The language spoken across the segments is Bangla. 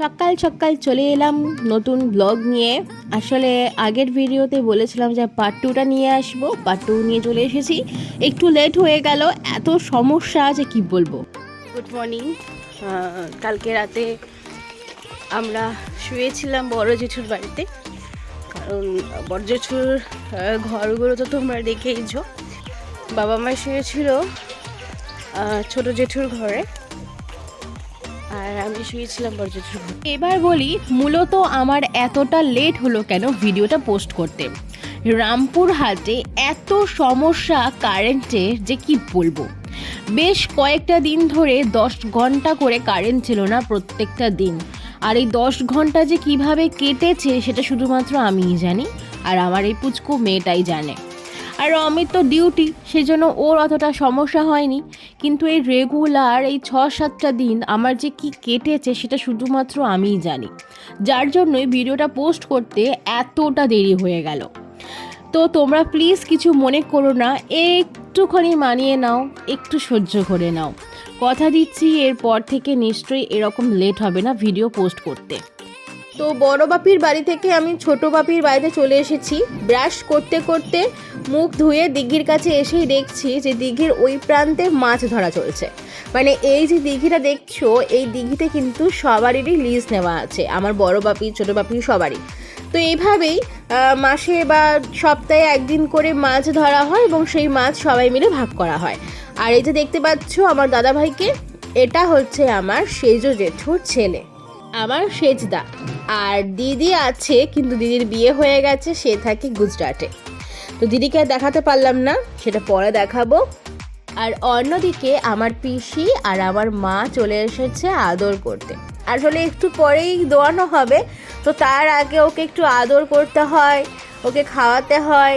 সকাল সকাল চলে এলাম নতুন ব্লগ নিয়ে। আসলে আগের ভিডিওতে বলেছিলাম যে পার্ট টুটা নিয়ে আসব পার্ট টু নিয়ে চলে এসেছি। একটু লেট হয়ে গেল, এত সমস্যা আছে, কি বলব? গুড মর্নিং কালকে রাতে আমরা শুয়েছিলাম বড় জেঠুর বাড়িতে। কারণ বড় জেঠুর ঘরগুলো তো তোমরা দেখেইছো। বাবা মা শুয়েছিল ছোট জেঠুর ঘরে। আর আমি শুয়েছিলাম ঘরে। এবার বলি, মূলত আমার এতটা লেট হলো কেন ভিডিওটা পোস্ট করতে? রামপুর হাটে এত সমস্যা কারেন্টের যে কি বলব? বেশ কয়েকটা দিন ধরে দশ ঘণ্টা করে কারেন্ট ছিল না প্রত্যেকটা দিন। আর এই দশ ঘণ্টা যে কীভাবে কেটেছে সেটা শুধুমাত্র আমিই জানি, আর আমার এই পুচকু মেয়েটাই জানে। আর অমিত তো ডিউটি সেজন্য ওর অতটা সমস্যা হয়নি। কিন্তু এই রেগুলার এই ছ সাতটা দিন আমার যে কি কেটেছে সেটা শুধুমাত্র আমিই জানি। যার জন্যই ভিডিওটা পোস্ট করতে এতটা দেরি হয়ে গেল। তো তোমরা প্লিজ কিছু মনে করো না, একটুখানি মানিয়ে নাও, একটু সহ্য করে নাও। কথা দিচ্ছি, এরপর থেকে নিশ্চয়ই এরকম লেট হবে না ভিডিও পোস্ট করতে। তো বড় বাপির বাড়ি থেকে আমি ছোট বাপির বাড়িতে চলে এসেছি। ব্রাশ করতে করতে মুখ ধুয়ে দিঘির কাছে এসেই দেখছি যে দিঘির ওই প্রান্তে মাছ ধরা চলছে। মানে এই যে দিঘিটা দেখছ, এই দিঘিতে কিন্তু সবারই লিজ নেওয়া আছে। আমার বড় বাপি, ছোট বাপি সবারই। তো এইভাবেই মাসে বা সপ্তাহে একদিন করে মাছ ধরা হয় এবং সেই মাছ সবাই মিলে ভাগ করা হয়। আর এই যে দেখতে পাচ্ছ আমার দাদা ভাইকে এটা হচ্ছে আমার সেজ জেঠুর ছেলে। আমার সেজদা। আর দিদি আছে, কিন্তু দিদির বিয়ে হয়ে গেছে, সে থাকে গুজরাটে। তো দিদিকে আর দেখাতে পারলাম না, সেটা পরে দেখাবো। আর অন্যদিকে আমার পিসি আর আমার মা চলে এসেছে আদর করতে। আসলে একটু পরেই দোয়ানো হবে, তো তার আগে ওকে একটু আদর করতে হয়, ওকে খাওয়াতে হয়।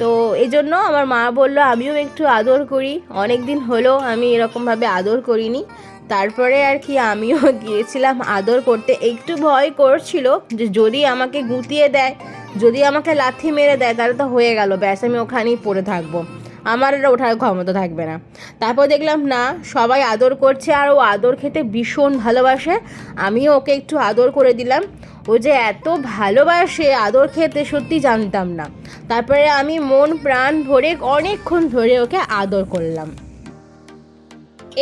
তো এই জন্য আমার মা বলল, আমিও একটু আদর করি। অনেক দিন হলো আমি এরকমভাবে আদর করিনি। তারপরে আর কি আমিও গিয়েছিলাম আদর করতে। একটু ভয় করছিল যে যদি আমাকে গুটিয়ে দেয়, যদি আমাকে লাথি মেরে দেয়, তাহলে তো হয়ে গেল, ব্যাস আমি ওখানেই পড়ে থাকব। আমার আর ওঠার ক্ষমতা থাকবে না। তারপর দেখলাম, না, সবাই আদর করছে আর ও আদর খেতে ভীষণ ভালোবাসে। আমিও ওকে একটু আদর করে দিলাম। ও যে এত ভালোবাসে আদর খেতে, সত্যি জানতাম না। তারপরে আমি মন প্রাণ ভরে অনেকক্ষণ ধরে ওকে আদর করলাম।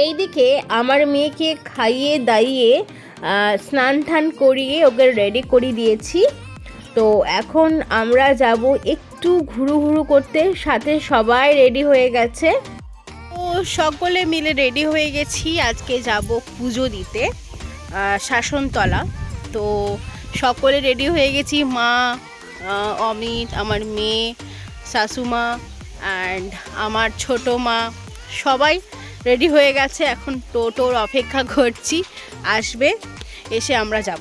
এইদিকে আমার মেয়েকে খাইয়ে দাইয়ে স্নান টান করিয়ে ওকে রেডি করে দিয়েছি। তো এখন আমরা যাব একটু ঘুরু ঘুরু করতে, সাথে সবাই রেডি হয়ে গেছে। তো সকলে মিলে রেডি হয়ে গেছি, আজকে যাব পুজো দিতে শাসনতলা। তো সকলে রেডি হয়ে গেছি, মা অমিত, আমার মেয়ে, শাশুমা অ্যান্ড আমার ছোট মা, সবাই রেডি হয়ে গেছে, এখন টোটোর অপেক্ষা করছি, আসবে, এসে আমরা যাব।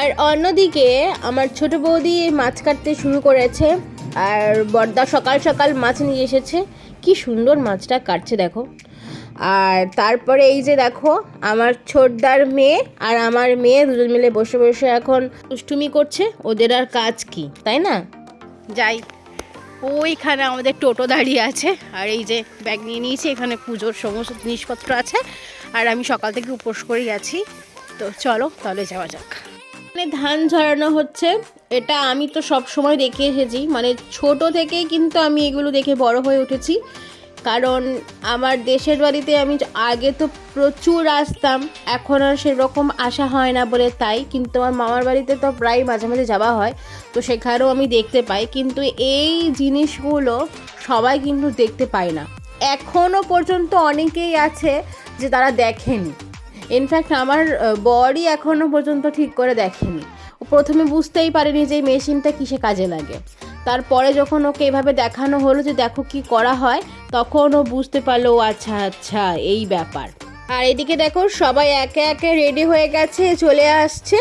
আর অন্যদিকে আমার ছোট বৌদি মাছ কাটতে শুরু করেছে, আর বর্দা সকাল সকাল মাছ নিয়ে এসেছে। কি সুন্দর মাছটা কাটছে, দেখো। আর তারপরে এই যে দেখো, আমার ছোটদার মেয়ে আর আমার মেয়ে দুজন মিলে বসে বসে এখন দুষ্টুমি করছে, ওদের আর কাজ কি, তাই না? যাই। ওইখানে আমাদের টোটো দাঁড়িয়ে আছে, আর এই যে ব্যাগ নিয়ে নিয়েছি, এখানে পুজোর সমস্ত জিনিসপত্র আছে, আর আমি সকাল থেকে উপোস করে গেছি তো চলো, তাহলে যাওয়া যাক। মানে ধান ঝরানো হচ্ছে, এটা আমি তো সব সময় দেখে এসেছি মানে ছোট থেকে কিন্তু আমি এগুলো দেখে বড় হয়ে উঠেছি। কারণ আমার দেশের বাড়িতে আমি আগে তো প্রচুর আসতাম, এখন আর সেরকম আসা হয় না বলে তাই, কিন্তু আমার মামার বাড়িতে তো প্রায় মাঝে মাঝে যাওয়া হয়, তো সেখানেও আমি দেখতে পাই, কিন্তু এই জিনিসগুলো সবাই কিন্তু দেখতে পায় না। এখনও পর্যন্ত অনেকেই আছে যে তারা দেখেনি। ইনফ্যাক্ট আমার বরই এখনও পর্যন্ত ঠিক করে দেখেনি। প্রথমে বুঝতেই পারেনি যে মেশিনটা কিসে কাজে লাগে। তারপরে যখন ওকে এভাবে দেখানো হলো যে দেখো কি করা হয়, তখন ও বুঝতে পারল আচ্ছা আচ্ছা এই ব্যাপার। আর এদিকে দেখো সবাই একে একে রেডি হয়ে গেছে, চলে আসছে।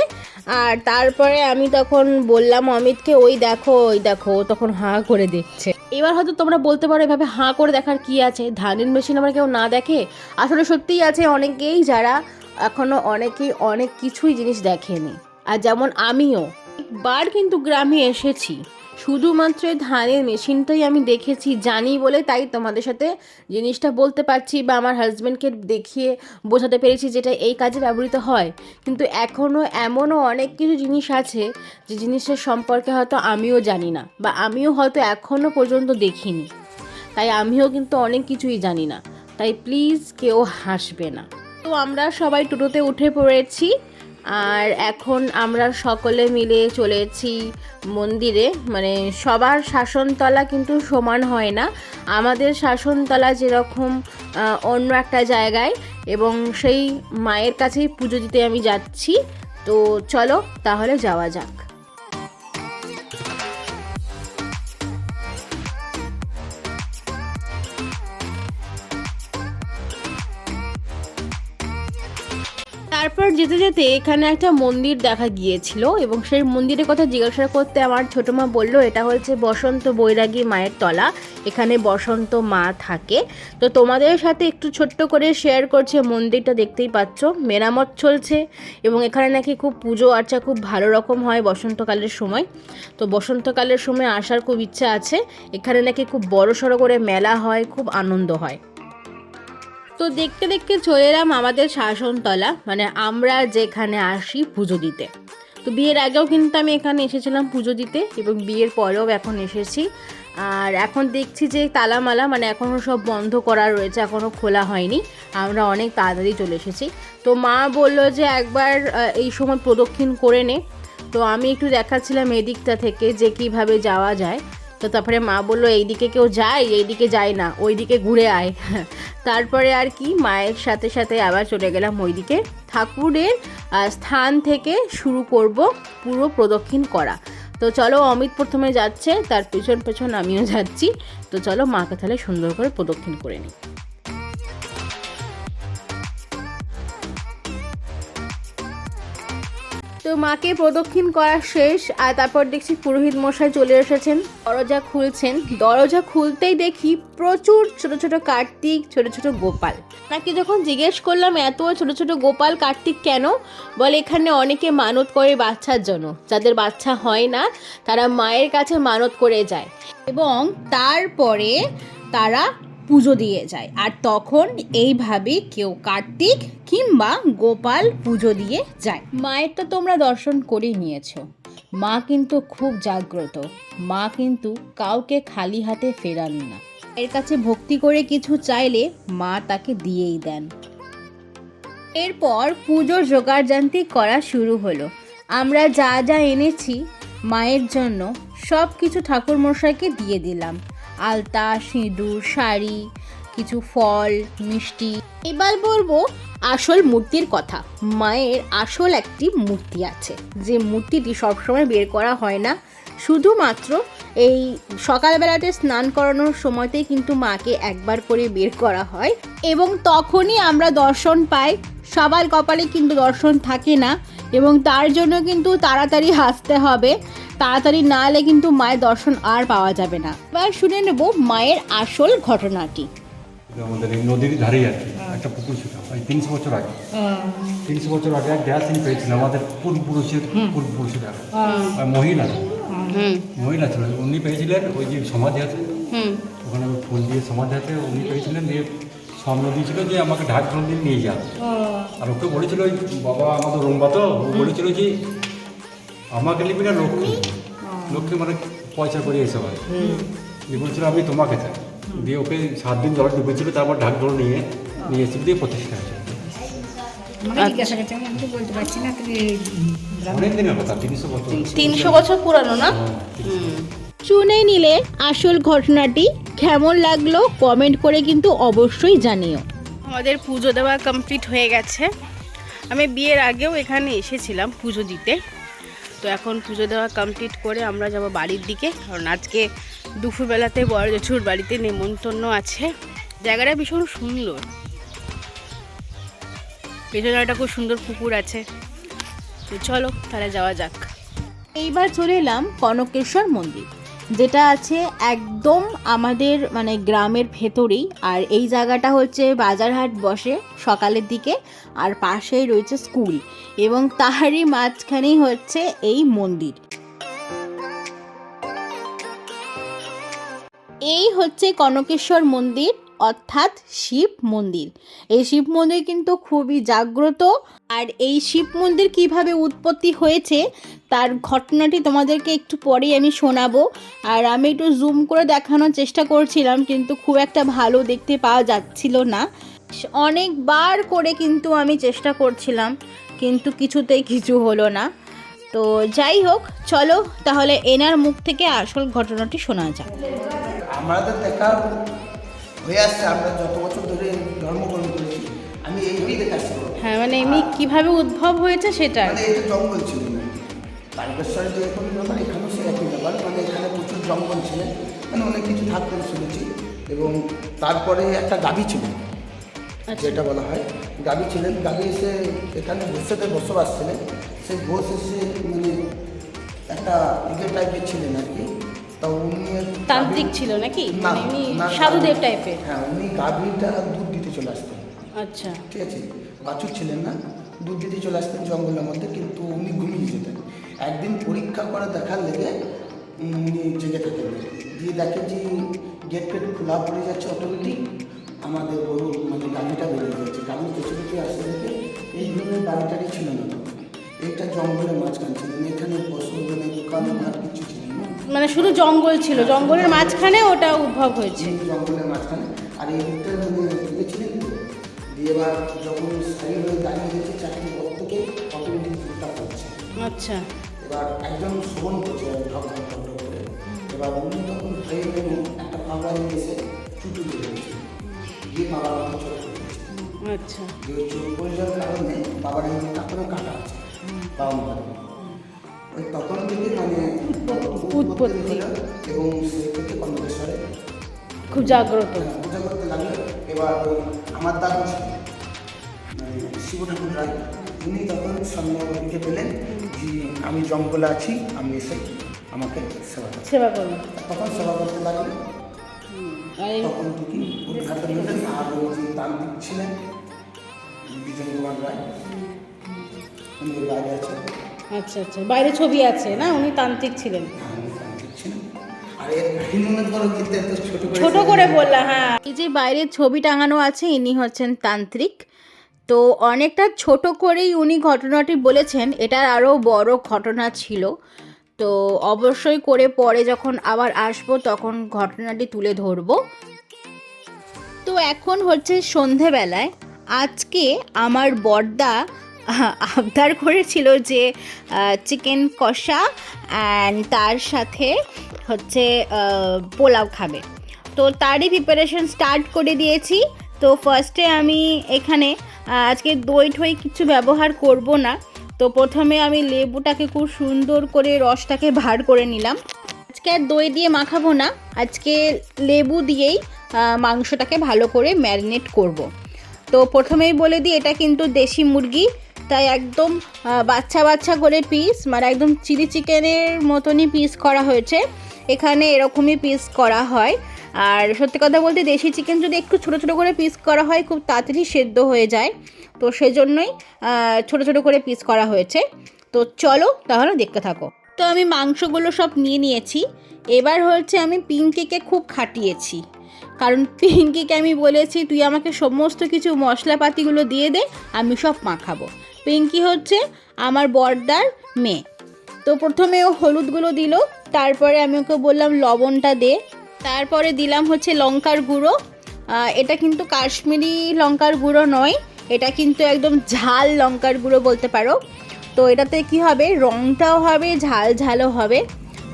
আর তারপরে আমি তখন বললাম অমিতকে, ওই দেখো ওই দেখো। ও তখন হাঁ করে দেখছে এবার হয়তো তোমরা বলতে পারো এভাবে হাঁ করে দেখার কি আছে? ধানের মেশিন আমার কেউ না দেখে? আসলে সত্যিই আছে অনেকেই যারা এখনও অনেকেই অনেক কিছুই জিনিস দেখেনি। আর যেমন আমিও। বার কিন্তু গ্রামে এসেছি। শুধুমাত্র ধানের মেশিনটাই আমি দেখেছি, জানি বলে তাই তোমাদের সাথে জিনিসটা বলতে পারছি বা আমার হাজব্যান্ডকে দেখিয়ে বোঝাতে পেরেছি যেটা এই কাজে ব্যবহৃত হয়। কিন্তু এখনও এমনও অনেক কিছু জিনিস আছে যে জিনিসের সম্পর্কে হয়তো আমিও জানি না বা আমিও হয়তো এখনও পর্যন্ত দেখিনি। তাই আমিও কিন্তু অনেক কিছুই জানি না। তাই প্লিজ কেউ হাসবে না। তো আমরা সবাই টোটোতে উঠে পড়েছি। আর এখন আমরা সকলে মিলে চলেছি মন্দিরে। মানে সবার শাসনতলা কিন্তু সমান হয় না। আমাদের শাসনতলা যেরকম অন্য একটা জায়গায় এবং সেই মায়ের কাছেই পুজো দিতে আমি যাচ্ছি। তো চলো তাহলে যাওয়া যাক। তারপর যেতে যেতে এখানে একটা মন্দির দেখা গিয়েছিল এবং সেই মন্দিরের কথা জিজ্ঞাসা করতে আমার ছোটো মা বলল, এটা হচ্ছে বসন্ত বৈরাগী মায়ের তলা। এখানে বসন্ত মা থাকে। তো তোমাদের সাথে একটু ছোট্ট করে শেয়ার করছে, মন্দিরটা দেখতেই পাচ্ছ। মেরামত চলছে এবং এখানে নাকি খুব পুজো আর্চা খুব ভালো রকম হয় বসন্তকালের সময়। তো বসন্তকালের সময় আসার খুব ইচ্ছা আছে। এখানে নাকি খুব বড় সড়ো করে মেলা হয়, খুব আনন্দ হয়। তো দেখতে দেখতে চলে এলাম আমাদের শাসনতলা মানে আমরা যেখানে আসি পুজো দিতে। তো বিয়ের আগেও কিন্তু আমি এখানে এসেছিলাম পুজো দিতে এবং বিয়ের পরেও এখন এসেছি। আর এখন দেখছি যে তালামালা মানে এখনও সব বন্ধ করা রয়েছে এখনও খোলা হয়নি। আমরা অনেক তাড়াতাড়ি চলে এসেছি। তো মা বলল যে একবার এই সময় প্রদক্ষিণ করে নে। তো আমি একটু দেখাচ্ছিলাম এদিকটা থেকে যে কীভাবে যাওয়া যায়। তো তারপরে মা বলল, এইদিকে কেউ যায়? এইদিকে যায় না, ওইদিকে ঘুরে আয়। তারপরে আর কি মায়ের সাথে সাথে আবার চলে গেলাম ওইদিকে। ঠাকুরের স্থান থেকে শুরু করব পুরো প্রদক্ষিণ করা। তো চলো, অমিত প্রথমে যাচ্ছে, তার পিছন পেছন আমিও যাচ্ছি। তো চলো, মাকে তাহলে সুন্দর করে প্রদক্ষিণ করে নিই। তো মাকে প্রদক্ষিণ করা শেষ, আর তারপর দেখছি পুরোহিত মশাই চলে এসেছেন। দরজা খুলছেন। দরজা খুলতেই দেখি প্রচুর ছোট ছোট কার্তিক, ছোট ছোট গোপাল। নাকি যখন জিজ্ঞেস করলাম, এত ছোট ছোট গোপাল, কার্তিক কেন? বলে, এখানে অনেকে মানত করে বাচ্চার জন্য। যাদের বাচ্চা হয় না, তারা মায়ের কাছে মানত করে যায়। এবং তারপরে তারা পুজো দিয়ে যায়। আর তখন এইভাবে কেউ কার্তিক কিংবা গোপাল পুজো দিয়ে যায়। মায়ের তো তোমরা দর্শন করেই নিয়েছো। মা কিন্তু খুব জাগ্রত। মা কিন্তু কাউকে খালি হাতে ফেরান না। এর কাছে ভক্তি করে কিছু চাইলে মা তাকে দিয়েই দেন। এরপর পুজোর জোগাড়যান্ত্রিক করা শুরু হলো। আমরা যা যা এনেছি মায়ের জন্য সব কিছু ঠাকুরমশাইকে দিয়ে দিলাম। আলতা, সিঁদুর, শাড়ি, কিছু ফল, মিষ্টি। এবার বলব আসল মূর্তির কথা। মায়ের আসল একটি মূর্তি আছে। যে মূর্তিটি সবসময় বের করা হয় না। শুধুমাত্র এই সকালবেলাতে স্নান করানোর সময়তেই কিন্তু মাকে একবার করে বের করা হয়। এবং তখনই আমরা দর্শন পাই। সবার কপালে কিন্তু দর্শন থাকে না। এবং তার জন্য কিন্তু তাড়াতাড়ি হাসতে হবে। তাড়াতাড়ি না এলে কিন্তু মায়ের দর্শন আর পাওয়া যাবে না। এবার শুনে নেব মায়ের আসল ঘটনাটি। আমাদের এই নদীর ধারেই আর কি একটা পুকুর ছিল ওই তিনশো বছর আগে। তিনশো বছর আগে এক গ্যাস তিনি পেয়েছিলেন আমাদের পূর্বপুরুষের পূর্বপুরুষের আর মহিলা। মহিলা ছিল উনি পেয়েছিলেন ওই যে সমাধি আছে। ওখানে ফুল দিয়ে সমাধি আছে উনি পেয়েছিলেন দিয়ে স্বপ্ন দিয়েছিল যে আমাকে ঢাক দিয়ে নিয়ে যাও। আর ওকে বলেছিল ওই বাবা আমাদের রুম্বা তো ও বলেছিল যে আমাকে লিখবি না লক্ষ্মী। লক্ষ্মী মানে পয়সা করে এসে হয় দিয়ে বলছিল আমি তোমাকে চাই। দিয়ে ওকে সাত দিন জল ডুবেছিল তারপর ঢাক ঢোল নিয়ে নিয়ে এসে দিয়ে প্রতিষ্ঠা কথা তিনশো বছর। পুরানো না? হ্যাঁ, শুনে নিলে আসল ঘটনাটি কেমন লাগল কমেন্ট করে কিন্তু অবশ্যই জানিও। আমাদের পুজো দেওয়া কমপ্লিট হয়ে গেছে। আমি বিয়ের আগেও এখানে এসেছিলাম পুজো দিতে। তো এখন পুজো দেওয়া কমপ্লিট করে আমরা যাব বাড়ির দিকে। কারণ আজকে দুপুরবেলাতে বড় জেঠুর বাড়িতে নেমন্তন্ন আছে। জায়গাটা ভীষণ সুন্দর। পেছনে একটা খুব সুন্দর পুকুর আছে। তো চলো তাহলে যাওয়া যাক। এইবার চলে এলাম কনকেশ্বর মন্দির। যেটা আছে একদম আমাদের মানে গ্রামের ভেতরেই। আর এই জায়গাটা হচ্ছে বাজারহাট বসে সকালের দিকে, আর পাশেই রয়েছে স্কুল। এবং তাহারই মাঝখানেই হচ্ছে এই মন্দির। এই হচ্ছে কনকেশ্বর মন্দির। অর্থাৎ শিব মন্দির। এই শিব মন্দির কিন্তু খুবই জাগ্রত। আর এই শিব মন্দির কীভাবে উৎপত্তি হয়েছে, তার ঘটনাটি তোমাদেরকে একটু পরেই আমি শোনাবো। আর আমি একটু জুম করে দেখানোর চেষ্টা করছিলাম, কিন্তু খুব একটা ভালো দেখতে পাওয়া যাচ্ছিল না। অনেকবার করে কিন্তু আমি চেষ্টা করছিলাম, কিন্তু কিছুতেই কিছু হলো না। তো যাই হোক, চলো তাহলে এনার মুখ থেকে আসল ঘটনাটি শোনা যাক। আমাদের দেখা হয়ে আসছে আমরা যত বছর ধরে ধর্মগ্রহণ করেছি আমি এইভাবেই দেখাচ্ছি। হ্যাঁ মানে এমনি কীভাবে উদ্ভব হয়েছে সেটা মানে এটা জঙ্গল ছিল। না তারকেশ্বরে যে এখন ব্যাপার এখানেও সে একই ব্যাপার মানে এখানে প্রচুর জঙ্গল ছিল। মানে অনেক কিছু থাকতেন শুনেছি। এবং তারপরে একটা গাভী ছিল যেটা বলা হয়। গাভী ছিলেন। গাভী এসে এখানে ঘোষেদের বসবাস ছিলেন। সেই ঘোষ এসে মানে একটা ইয়ে টাইপের ছিলেন আর কি। তা উনি তান্ত্রিক ছিল নাকি? মানে এমনি সাধুদেব টাইপের হ্যাঁ উনি গাভীটা দুধ দিতে চলে আসতেন। আচ্ছা। ঠিক আছে? বাছুর ছিলেন না দুধ দিতে চলে আসতেন জঙ্গলের মধ্যে কিন্তু উনি ঘুমিয়ে যেতেন। একদিন পরীক্ষা করে দেখার লেগে উনি জেগে থাকেন। দিয়ে দেখে যে গেট ফেট খোলা পড়ে যাচ্ছে অটোমেটিক। আমাদের গরু মানে গাড়িটা বেরিয়ে যাচ্ছে গাড়ি কিছু কিছু আসতে দেখে এই ধরনের বাড়িটারই ছিল না। এটা জঙ্গলের মাঝখান ছিল। এখানে পশু মানে দোকান ঘাট কিছু ছিল না। মানে শুধু জঙ্গল ছিল জঙ্গলের মাঝখানে ওটা উদ্ভব হয়েছে। জঙ্গলের মাঝখানে। আর এই দিকটা মানে দিয়ে এবার যখন সারি হয়ে দাঁড়িয়ে গেছে থেকে অটোমেটিক পড়ছে আচ্ছা। এবার একজন শোভন করছে ঢক করে এবার উনি তখন একটা নিয়ে এসে চুটু দিয়ে দিয়েছে। বাবার মাথা দিয়েছে। আচ্ছা। দিয়ে চোখ কারণে বাবার কাটা আছে বাবা তখন থেকে মানে উৎপত্তি। এবং সে থেকে কন্যকেশ্বরে খুব জাগ্রত। পূজা করতে লাগল। এবার আমার দাদু মানে শিব ঠাকুর রায় উনি তখন পেলেন যে আমি জঙ্গলে আছি আমি এসে আমাকে সেবা করো। সেবা করুন তখন সেবা করতে লাগলেন তখন থেকে উদ্ঘাটন হলেন আর যে তান্ত্রিক ছিলেন বিজন কুমার রায় উনি বাইরে আছেন। আচ্ছা আচ্ছা। বাইরে ছবি আছে না? উনি তান্ত্রিক ছিলেন। ছোট করে বললাম হ্যাঁ। এই যে বাইরে ছবি টাঙানো আছে ইনি হচ্ছেন তান্ত্রিক। তো অনেকটা ছোট করেই উনি ঘটনাটি বলেছেন এটার আরও বড় ঘটনা ছিল। তো অবশ্যই করে পরে যখন আবার আসব তখন ঘটনাটি তুলে ধরবো। তো এখন হচ্ছে সন্ধেবেলায়। আজকে আমার বর্দা আবদার করেছিল যে চিকেন কষা অ্যান্ড তার সাথে হচ্ছে পোলাও খাবে। তো তারই প্রিপারেশন স্টার্ট করে দিয়েছি। তো ফার্স্টে আমি এখানে আজকে দই ঠই কিছু ব্যবহার করব না। তো প্রথমে আমি লেবুটাকে খুব সুন্দর করে রসটাকে ভার করে নিলাম। আজকে আর দই দিয়ে মাখাবো না। আজকে লেবু দিয়েই মাংসটাকে ভালো করে ম্যারিনেট করব। তো প্রথমেই বলে দিই, এটা কিন্তু দেশি মুরগি। তাই একদম বাচ্চা বাচ্চা করে পিস মানে একদম চিলি চিকেনের মতনই পিস করা হয়েছে। এখানে এরকমই পিস করা হয়। আর সত্যি কথা বলতে দেশি চিকেন যদি একটু ছোটো ছোটো করে পিস করা হয়, খুব তাড়াতাড়ি সেদ্ধ হয়ে যায়। তো সেজন্যই ছোটো ছোটো করে পিস করা হয়েছে। তো চলো তাহলে দেখতে থাকো। তো আমি মাংসগুলো সব নিয়ে নিয়েছি। এবার হচ্ছে আমি পিঙ্কিকে খুব খাটিয়েছি। কারণ পিঙ্কিকে আমি বলেছি, তুই আমাকে সমস্ত কিছু মশলাপাতিগুলো দিয়ে দে, আমি সব মাখাবো। পিঙ্কি হচ্ছে আমার বর্দার মেয়ে। তো প্রথমে ও হলুদগুলো দিল, তারপরে আমি ওকে বললাম, লবণটা দে। তারপরে দিলাম হচ্ছে লঙ্কার গুঁড়ো। এটা কিন্তু কাশ্মীরি লঙ্কার গুঁড়ো নয়, এটা কিন্তু একদম ঝাল লঙ্কার গুঁড়ো বলতে পারো। তো এটাতে কি হবে? রঙটাও হবে, ঝাল ঝালও হবে।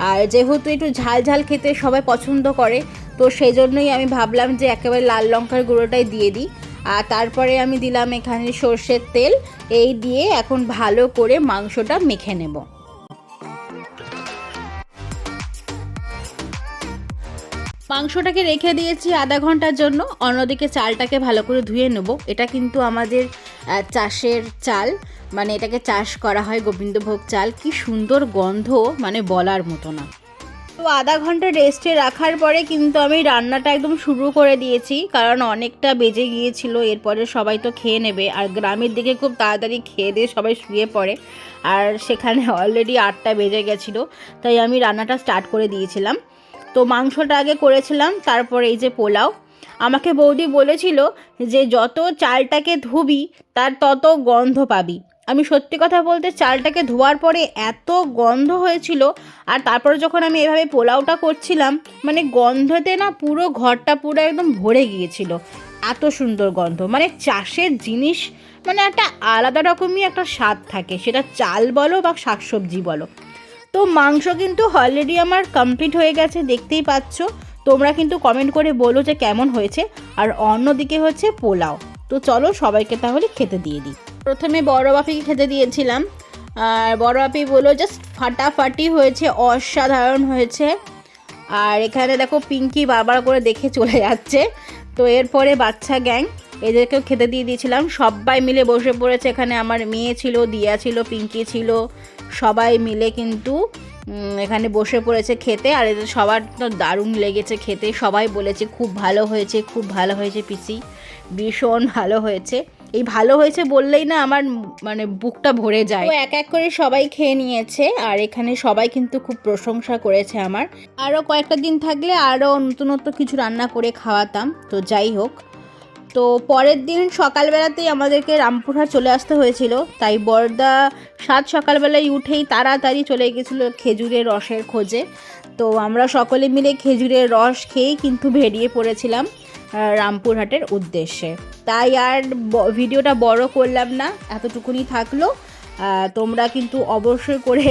আর যেহেতু একটু ঝাল ঝাল খেতে সবাই পছন্দ করে তো সেই জন্যই আমি ভাবলাম যে একেবারে লাল লঙ্কার গুঁড়োটাই দিয়ে দিই। আর তারপরে আমি দিলাম এখানে সর্ষের তেল, এই দিয়ে এখন ভালো করে মাংসটা মেখে নেব। মাংসটাকে রেখে দিয়েছি আধা ঘণ্টার জন্য, অন্যদিকে চালটাকে ভালো করে ধুয়ে নেব। এটা কিন্তু আমাদের চাষের চাল মানে এটাকে চাষ করা হয় গোবিন্দভোগ চাল। কি সুন্দর গন্ধ মানে বলার মতো না। তো আধা ঘণ্টা রেস্টে রাখার পরে কিন্তু আমি রান্নাটা একদম শুরু করে দিয়েছি। কারণ অনেকটা বেজে গিয়েছিল, এরপরে সবাই তো খেয়ে নেবে। আর গ্রামের দিকে খুব তাড়াতাড়ি খেয়ে দিয়ে সবাই শুয়ে পড়ে। আর সেখানে অলরেডি আটটা বেজে গেছিল, তাই আমি রান্নাটা স্টার্ট করে দিয়েছিলাম। তো মাংসটা আগে করেছিলাম, তারপরে এই যে পোলাও। আমাকে বৌদি বলেছিল যে, যত চালটাকে ধুবি, তার তত গন্ধ পাবি। আমি সত্যি কথা বলতে চালটাকে ধোয়ার পরে এত গন্ধ হয়েছিল, আর তারপরে যখন আমি এভাবে পোলাওটা করছিলাম মানে গন্ধতে না পুরো ঘরটা পুরো একদম ভরে গিয়েছিল। এত সুন্দর গন্ধ মানে চাষের জিনিস মানে একটা আলাদা রকমই একটা স্বাদ থাকে, সেটা চাল বলো বা শাকসবজি বলো। তো মাংস কিন্তু অলরেডি আমার কমপ্লিট হয়ে গেছে, দেখতেই পাচ্ছ। তোমরা কিন্তু কমেন্ট করে বলো যে কেমন হয়েছে, আর অন্যদিকে হচ্ছে পোলাও। তো চলো সবাইকে তাহলে খেতে দিয়ে দিই। প্রথমে বড় বাপিকে খেতে দিয়েছিলাম। আর বড় বাপি বলল, জাস্ট ফাটাফাটি হয়েছে, অসাধারণ হয়েছে। আর এখানে দেখো পিঙ্কি বারবার করে দেখে চলে যাচ্ছে। তো এরপরে বাচ্চা গ্যাং, এদেরকেও খেতে দিয়ে দিয়েছিলাম। সবাই মিলে বসে পড়েছে এখানে। আমার মেয়ে ছিল, দিয়া ছিল, পিঙ্কি ছিল, সবাই মিলে কিন্তু এখানে বসে পড়েছে খেতে। আর এদের সবার তো দারুণ লেগেছে খেতে। সবাই বলেছে, খুব ভালো হয়েছে, খুব ভালো হয়েছে, পিসি। ভীষণ ভালো হয়েছে। এই ভালো হয়েছে বললেই না আমার মানে বুকটা ভরে যায়। এক এক করে সবাই খেয়ে নিয়েছে, আর এখানে সবাই কিন্তু খুব প্রশংসা করেছে আমার। আরও কয়েকটা দিন থাকলে আরও নতুনত্ব কিছু রান্না করে খাওয়াতাম, তো যাই হোক। তো পরের দিন সকালবেলাতেই আমাদেরকে রামপুরহাট চলে আসতে হয়েছিল, তাই বর্দা সাত সকালবেলায় উঠেই তাড়াতাড়ি চলে গেছিল খেজুরের রসের খোঁজে। তো আমরা সকলে মিলে খেজুরের রস খেয়েই কিন্তু বেরিয়ে পড়েছিলাম। রামপুরহাটের উদ্দেশ্যে। তাই আর ভিডিওটা বড় করলাম না, এতটুকুনি থাকল। তোমরা কিন্তু অবশ্যই করে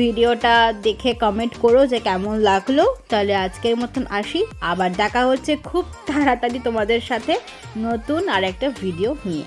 ভিডিওটা দেখে কমেন্ট করো যে কেমন লাগল। তাহলে আজকের মতন আসি। আবার দেখা হচ্ছে খুব তাড়াতাড়ি তোমাদের সাথে নতুন আর একটা ভিডিও নিয়ে।